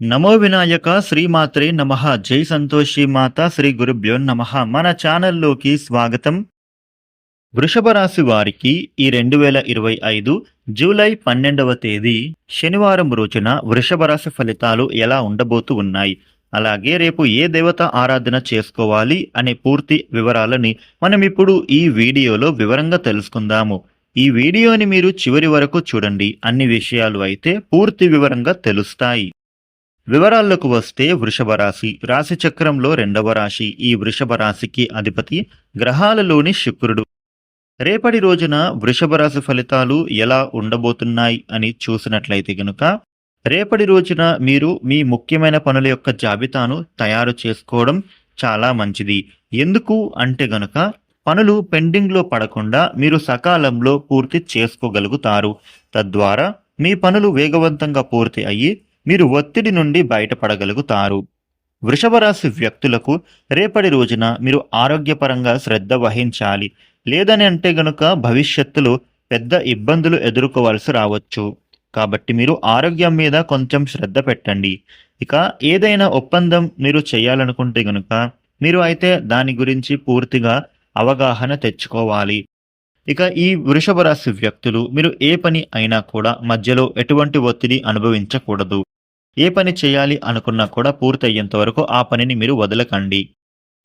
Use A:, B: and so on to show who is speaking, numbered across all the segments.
A: నమో వినాయక శ్రీమాత్రే నమ. జై సంతోషి మాత శ్రీ గురుభ్యో నమ. మన ఛానల్లోకి స్వాగతం. వృషభ రాశి వారికి ఈ రెండు వేల ఇరవై ఐదు జూలై పన్నెండవ తేదీ శనివారం రోజున వృషభ రాశి ఫలితాలు ఎలా ఉండబోతూ ఉన్నాయి? అలాగే రేపు ఏ దేవత ఆరాధన చేసుకోవాలి అనే పూర్తి వివరాలని మనం ఇప్పుడు ఈ వీడియోలో వివరంగా తెలుసుకుందాము. ఈ వీడియోని మీరు చివరి వరకు చూడండి. అన్ని విషయాలు అయితే పూర్తి వివరంగా తెలుస్తాయి. వివరాల్లోకి వస్తే వృషభ రాశి. రాశి చక్రంలో రెండవ రాశి. ఈ వృషభ రాశికి అధిపతి గ్రహాలలోని శుక్రుడు. రేపటి రోజున వృషభ రాశి ఫలితాలు ఎలా ఉండబోతున్నాయి అని చూసినట్లయితే గనుక రేపటి రోజున మీరు మీ ముఖ్యమైన పనుల యొక్క జాబితాను తయారు చేసుకోవడం చాలా మంచిది. ఎందుకు అంటే గనుక పనులు పెండింగ్లో పడకుండా మీరు సకాలంలో పూర్తి చేసుకోగలుగుతారు. తద్వారా మీ పనులు వేగవంతంగా పూర్తి అయ్యి మీరు ఒత్తిడి నుండి బయటపడగలుగుతారు. వృషభరాశి వ్యక్తులకు రేపటి రోజున మీరు ఆరోగ్యపరంగా శ్రద్ధ వహించాలి. లేదని అంటే గనుక భవిష్యత్తులో పెద్ద ఇబ్బందులు ఎదుర్కోవాల్సి రావచ్చు. కాబట్టి మీరు ఆరోగ్యం మీద కొంచెం శ్రద్ధ పెట్టండి. ఇక ఏదైనా ఒప్పందం మీరు చేయాలనుకుంటే గనుక మీరు అయితే దాని గురించి పూర్తిగా అవగాహన తెచ్చుకోవాలి. ఇక ఈ వృషభ రాశి వ్యక్తులు మీరు ఏ పని అయినా కూడా మధ్యలో ఎటువంటి ఒత్తిడి అనుభవించకూడదు. ఏ పని చేయాలి అనుకున్నా కూడా పూర్తయ్యేంత వరకు ఆ పనిని మీరు వదలకండి.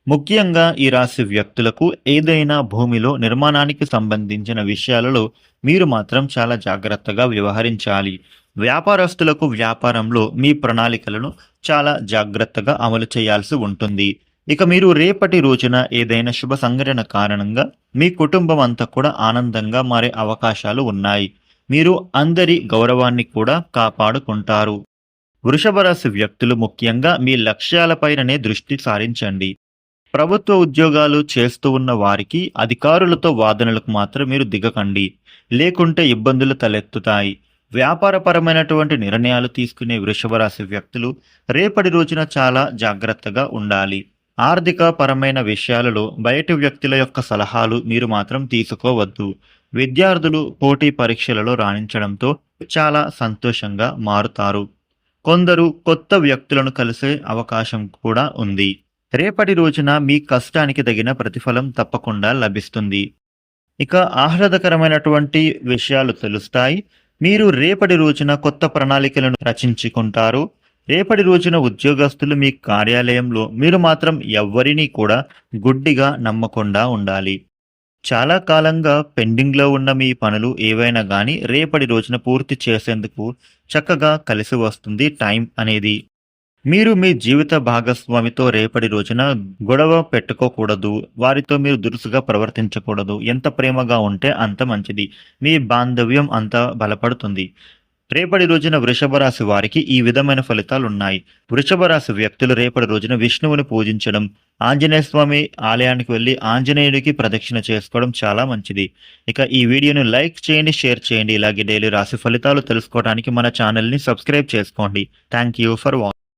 A: ముఖ్యంగా ఈ రాశి వ్యక్తులకు ఏదైనా భూమిలో నిర్మాణానికి సంబంధించిన విషయాలలో మీరు మాత్రం చాలా జాగ్రత్తగా వ్యవహరించాలి. వ్యాపారస్తులకు వ్యాపారంలో మీ ప్రణాళికలను చాలా జాగ్రత్తగా అమలు చేయాల్సి ఉంటుంది. ఇక మీరు రేపటి రోజున ఏదైనా శుభ సంఘటన కారణంగా మీ కుటుంబం అంతా కూడా ఆనందంగా మారే అవకాశాలు ఉన్నాయి. మీరు అందరి గౌరవాన్ని కూడా కాపాడుకుంటారు. వృషభ రాశి వ్యక్తులు ముఖ్యంగా మీ లక్ష్యాలపైననే దృష్టి సారించండి. ప్రభుత్వ ఉద్యోగాలు చేస్తూ ఉన్న వారికి అధికారులతో వాదనలకు మాత్రం మీరు దిగకండి. లేకుంటే ఇబ్బందులు తలెత్తుతాయి. వ్యాపారపరమైనటువంటి నిర్ణయాలు తీసుకునే వృషభ రాశి వ్యక్తులు రేపటి రోజున చాలా జాగ్రత్తగా ఉండాలి. ఆర్థిక పరమైన విషయాలలో బయటి వ్యక్తుల యొక్క సలహాలు మీరు మాత్రం తీసుకోవద్దు. విద్యార్థులు పోటీ పరీక్షలలో రాణించడంతో చాలా సంతోషంగా మారుతారు. కొందరు కొత్త వ్యక్తులను కలిసే అవకాశం కూడా ఉంది. రేపటి రోజున మీ కష్టానికి తగిన ప్రతిఫలం తప్పకుండా లభిస్తుంది. ఇక ఆహ్లాదకరమైనటువంటి విషయాలు తెలుస్తాయి. మీరు రేపటి రోజున కొత్త ప్రణాళికలను రచించుకుంటారు. రేపటి రోజున ఉద్యోగస్తులు మీ కార్యాలయంలో మీరు మాత్రం ఎవ్వరినీ కూడా గుడ్డిగా నమ్మకుండా ఉండాలి. చాలా కాలంగా పెండింగ్లో ఉన్న మీ పనులు ఏవైనా కానీ రేపటి రోజున పూర్తి చేసేందుకు చక్కగా కలిసి వస్తుంది టైం అనేది. మీరు మీ జీవిత భాగస్వామితో రేపటి రోజున గొడవ పెట్టుకోకూడదు వారితో మీరు దురుసుగా ప్రవర్తించకూడదు ఎంత ప్రేమగా ఉంటే అంత మంచిది. మీ బాంధవ్యం అంత బలపడుతుంది. రేపటి రోజున వృషభ రాశి వారికి ఈ విధమైన ఫలితాలు ఉన్నాయి వృషభ రాశి వ్యక్తులు రేపటి రోజున విష్ణువుని పూజించడం ఆంజనేయ స్వామి ఆలయానికి వెళ్ళి ఆంజనేయుడికి ప్రదక్షిణ చేసుకోవడం చాలా మంచిది. ఇక ఈ వీడియోను లైక్ చేయండి షేర్ చేయండి. ఇలాగే డైలీ రాశి ఫలితాలు తెలుసుకోవడానికి మన ఛానల్ని సబ్స్క్రైబ్ చేసుకోండి. Thank you for watching